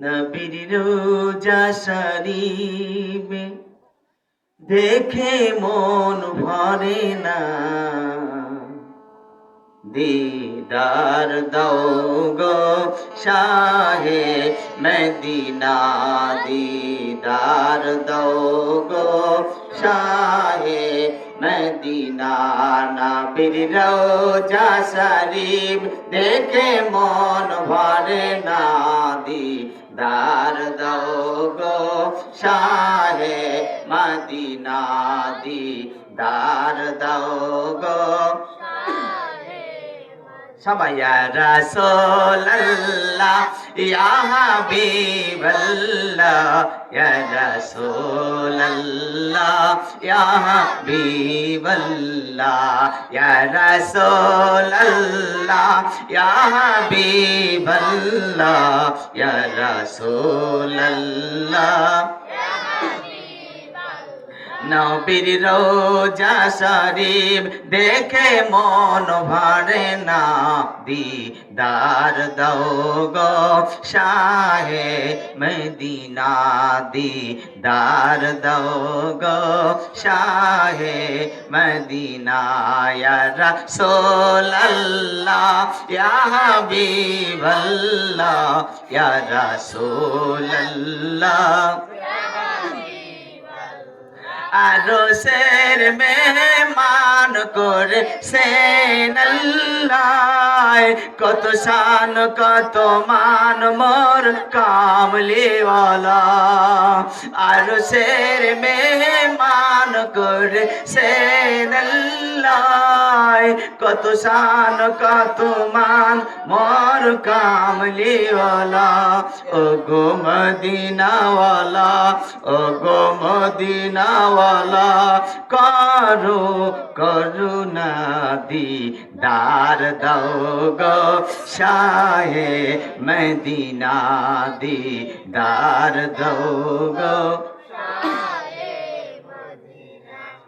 নবীর রোজা শরীফে দেখে মন ভরে না। দিদার দাও গো শাহে মদিনা, দিদার দাও গো শাহে মদিনা নাবির রোজা শরীফ দেখে মন ভরে না দিদার দাও গো শাহে মদিনা দিদার দাও গো সবাই রসোল্লাহ ইয়া হাবিবাল্লাহ ইয়া রসোল্লাহ ইয়া হাবিবাল্লাহ ইয়া রসোল্লাহ ইয়া হাবিবাল্লাহ রসোল্লাহ নবীর রোজা শরীফ দেখে মন ভরে না। দিদার দৌ গো শাহে মদিনা। দিদার দৌ গো শাহে মদিনা। ইয়া রাসূলুল্লাহ, ইয়া হাবিবাল্লাহ, ইয়া রাসূলুল্লাহ আরও সের মেহমান করে সেনাল্লাহ কত শান, কত মান, মোর কামলিওয়ালা। আরও সের মেহমান করে সেনাল্লাহ কত শান, কত মান, মোর কামলিওয়ালা। ও গো মদিনাওয়ালা, ও গো মদিনাওয়ালা, করো করুণা দি দার দাও গো শাহে মদিনা দি দার দাও গো।